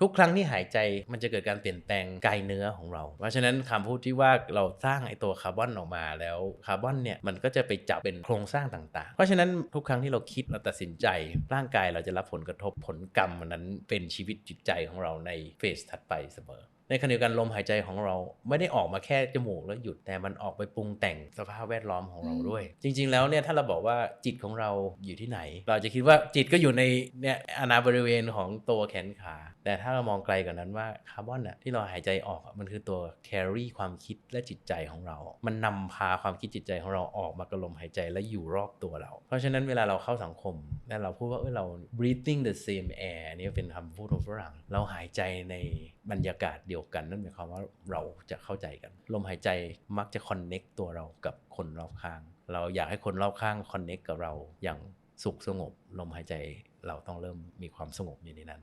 ทุกครั้งที่หายใจมันจะเกิดการเปลี่ยนแปลงกายเนื้อของเรา เพราะฉะนั้นคำพูดที่ว่าเราสร้างไอตัวคาร์บอนออกมาแล้วคาร์บอนเนี่ยมันก็จะไปจับเป็นโครงสร้างต่าง ๆ เพราะฉะนั้นทุกครั้งที่เราคิดเราตัดสินใจ ร่างกายเราจะรับผลกระทบผลกรรมมันนั้นเป็นชีวิตจิตใจของเราในเฟสถัดไปเสมอ ในขณะเดียวกันลมหายใจของเราไม่ได้ออกมาแค่จมูกแล้วหยุดแต่มันออกไปปรุงแต่งสภาพแวดล้อมของเราด้วย จริง ๆ แล้วเนี่ยถ้าเราบอกว่าจิตของเราอยู่ที่ไหน เราจะคิดว่าจิตก็อยู่ในเนี่ยอาณาบริเวณของตัวแขนขา แต่ถ้าเรามองไกลกว่านั้นว่าคาร์บอนน่ะที่เราหายใจออกอะมันคือตัวแครี่ความคิดและจิตใจของเรา มันนำพาความคิดจิตใจของเราออกมากับลมหายใจและอยู่รอบตัวเรา เพราะฉะนั้นเวลาเราเข้าสังคมและเราพูดว่าเออเรา breathing the same air นี่เป็นคำพูดของฝรั่งเราหายใจในบรรยากาศเดียวกัน นั่นหมายความว่าเราจะเข้าใจกัน ลมหายใจมักจะคอนเน็กตัวเรากับคนรอบข้าง เราอยากให้คนรอบข้างคอนเน็กกับเราอย่างสุขสงบ ลมหายใจเราต้องเริ่มมีความสงบอยู่ในนั้น